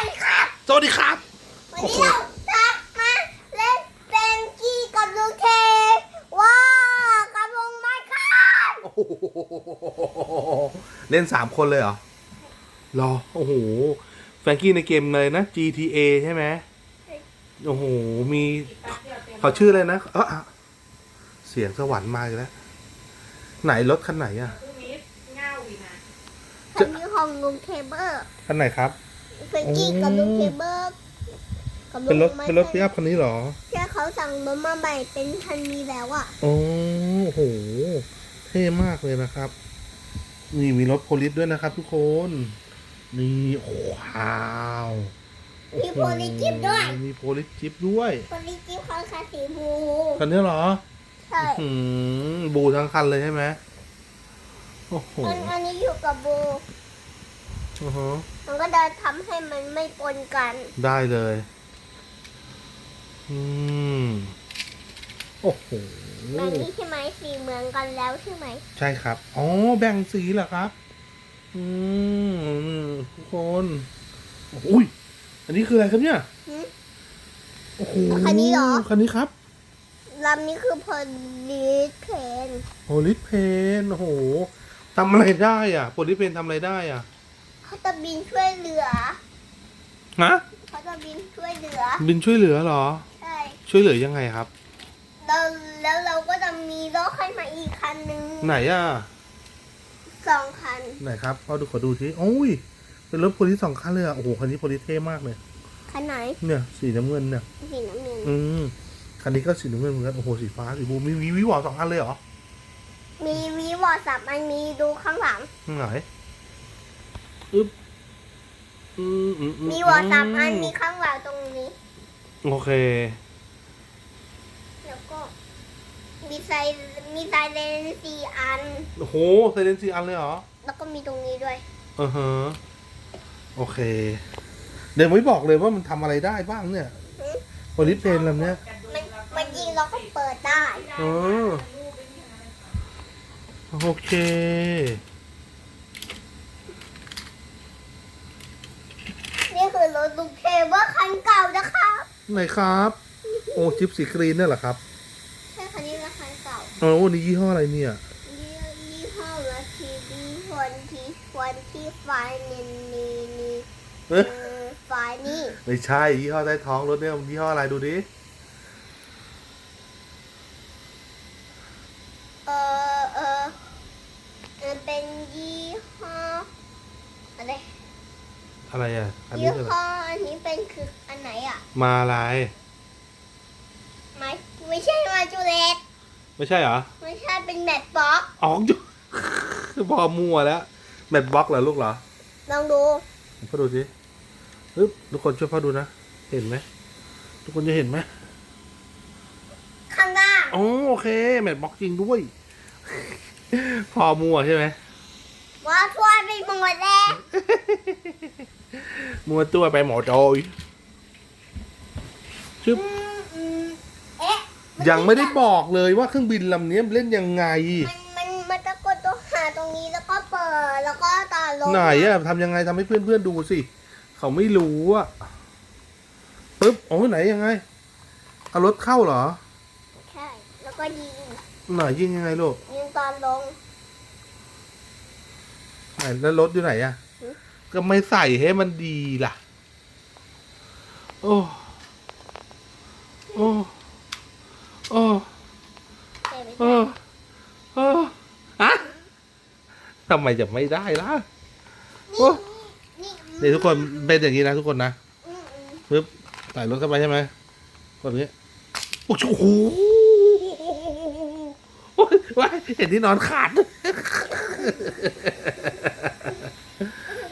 วัสดีครับ สวัสดีครับ วันนี้เราจะมาเล่นเป็นกี้กับลูกเทว้าวกับลงมาครับโอ้โหเล่นสามคนเลยเหรอรอ โอ้โห แฟรงกี้ในเกมเลยนะ GTA ใช่ไหมโอ้โห มีเขาชื่ออะไรนะ เอออะเสียงสวรรค์มาอีกแล้ว ไหนรถคันไหนอะพรุ่งนี้เง่าอีกนะคันนี้ของลุงเคเบิลคันไหนครับ เป็นกี้กับลุงเคเบิลกับเป็นรถมาเป็นรถพิอัพคันนี้เหรอแค่เขาสั่งรถมาใหม่เป็นคันนี้แล้วอะโอ้โห เท่มากเลยนะครับ นี่มีรถโพลิสด้วยนะครับทุกคน นี่ว้าวโอ้มีโหโพลิจิปด้วย มีโพลิสจิปด้วยโพลิจิปเขาคาสีบูคันนี้เหรอใช่อืมบูทั้งคันเลยใช่ไหมโอ้โหอันอันนี้อยู่กับบู อือฮะมันก็จะทำให้มันไม่ปนกัน ได้เลย อืม โอ้โห แบบนี้ใช่ไหมสีเหมือนกันแล้วใช่ไหม ใช่ครับ อ๋อ แบ่งสีเหรอครับ อืมทุกคนอุ้ย อันนี้คืออะไรครับเนี่ย หืม โอ้โหคันนี้เหรอ คันนี้ครับลำนี้คือพอลิสเพนโพลิสเพนโอ้โหทำอะไรได้อะโพลิสเพนทำอะไรได้อะ เขาจะบินช่วยเหลือฮะเขาจะบินช่วยเหลือ บินช่วยเหลือเหรอ ใช่ ช่วยเหลือยังไงครับแล้วแล้วเราก็จะมีรถขึ้นมาอีกคันหนึ่งไหนอะสองคัน ไหนครับพ่อดูขอดูทีโอ้ยเป็นรถโพลิสสองคันเลยอะโอ้โหคันนี้โพลิสเท่มากเลย คันไหนเนี่ยสีน้ำเงินเนี่ยสีน้ำเงินอืมคันนี้ก็สีน้ำเงินเหมือนกันโอ้โหสีฟ้าสีบูมีมีวิวอร์สองอันเลยเหรอมีวีวอร์สับมันมีดูข้างหลังไหน อึ๊บอืมอืมอืมีวอร์สับอันมีข้างหลังตรงนี้ โอเค แล้วก็ มีไซมีไซเลนสี่อัน โอ้โหไซเลนซีอันเลยเหรอ แล้วก็มีตรงนี้ด้วย อือฮะโอเค เดี๋ยวไม่บอกเลยว่ามันทำอะไรได้บ้างเนี่ยหืม โพลิสเพนลำเนี้ยมันมันยิงเราก็เปิดได้ เออโอเค นี่คื อรถลูกเทเบิลคันเก่านะคะไหนครับ โอ้จิปสีกรีนเนี่ยเหรอครับใช่คันนี้ละคันเก่าโอ้นี่ยี่ห้ออะไรเนี่ยยี่ยี่ห้อละทีดีวันที่วันที่ไฟนี่นี่นี่เอ๊ะเออไฟนี่ไม่ใช่ยี่ห้อใต้ท้องรถเนี่ยมันยี่ห้ออะไรดูดิ เออเออมันเป็นยี่ห้ออะไร อะไรอะ อันนี้ยี่คืออะไรห้ออันนี้เป็นคืออันไหนอะมาอะไรไม่ไม่ใช่มาจูเลตไม่ใช่เหรอ ไม่ใช่เป็นแมทบ็อกอ๋อจุ พอมัวแล้วแมทบล็อกเหรอลูกเหรอลองดูพ่อดูสิปึ๊บทุกคนช่วยพ่อดูนะ เห็นไหม ทุกคนจะเห็นไหมข้างล่างอ๋อโอเคแมทบล็อกจริงด้วย พอมัวใช่ไหม ว่าทั่วไปหมดแล้ว มัวตัวไปหมอโจยชึบอืมอืมเอ๊ะยังไม่ได้บอกเลยว่าเครื่องบินลำนี้เล่นยังไง มันมันมันจะกดตัวหาตรงนี้แล้วก็เปิดแล้วก็ตาลงไหนอะทำยังไงทำให้เพื่อนๆดูสิ เขาไม่รู้อะปึ๊บโอ้ยไหนยังไงเอารถเข้าเหรอ ใช่ แล้วก็ยิงไหนยิงยังไงลูกยิงตอนลง ไหนแล้วรถอยู่ไหนอะก็ไม่ใส่ให้มันดีล่ะ โอ้โอ้โอ้โอ้โอ้อะทำไมจะไม่ได้ล่ะโอ้นี่เดี๋ยวทุกคนเป็นอย่างนี้นะทุกคนนะอืมอืมปึ๊บใส่รถเข้าไปใช่ไหมกดอย่างนี้โอ้โห ว้ายเห็นที่นอนขาด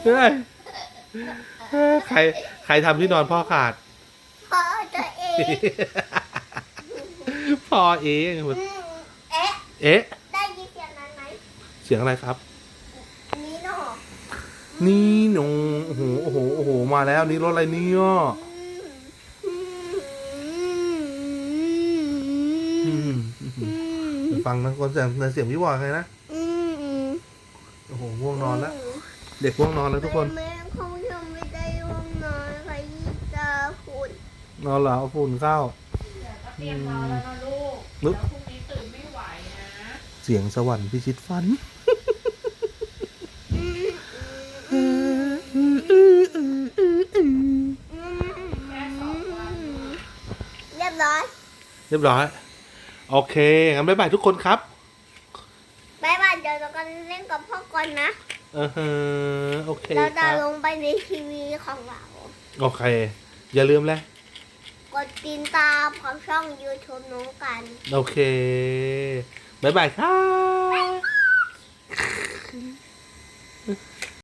เฮ้ยใคร ใครทำที่นอนพ่อขาดพอตัวเองพ่อเองอืมเอ๊ะ เอ๊ะ ได้ยินเสียงนั้นไหม เสียงอะไรครับ นี่เนาะนี่หนูโอ้โห โอ้โห โอ้โห มาแล้วนี่รถอะไรเนี่ยอืมอืมอืมอืม ฟังนะคนเสียงเสียงพี่บอยใครนะอืมอืมโอ้โหง่วงนอนแล้ว เด็กง่วงนอนแล้วทุกคนแม่เขายังไม่ได้ห้องนอนคนอนเหรอเอาฝุ่นเข้าเดี๋ยวก็เตรียมนอนแล้วนะลูกนึกแล้วพรุ่งนี้ตื่นไม่ไหวนะเสียงสวรรค์พิชิตฝันแค่สองวันเรียบร้อยเรียบร้อย โอเค งั้นบ๊ายบายทุกคนครับบายบายเดี๋ยวเรากันเล่นกับพ่อก่อนนะเออฮะโอเคเราคจะรับลงไปในทีวีของเรา โอเค อย่าลืมเลยกดติดตามของช่อง YouTube น้องกัน โอเคบ๊ายบายครับ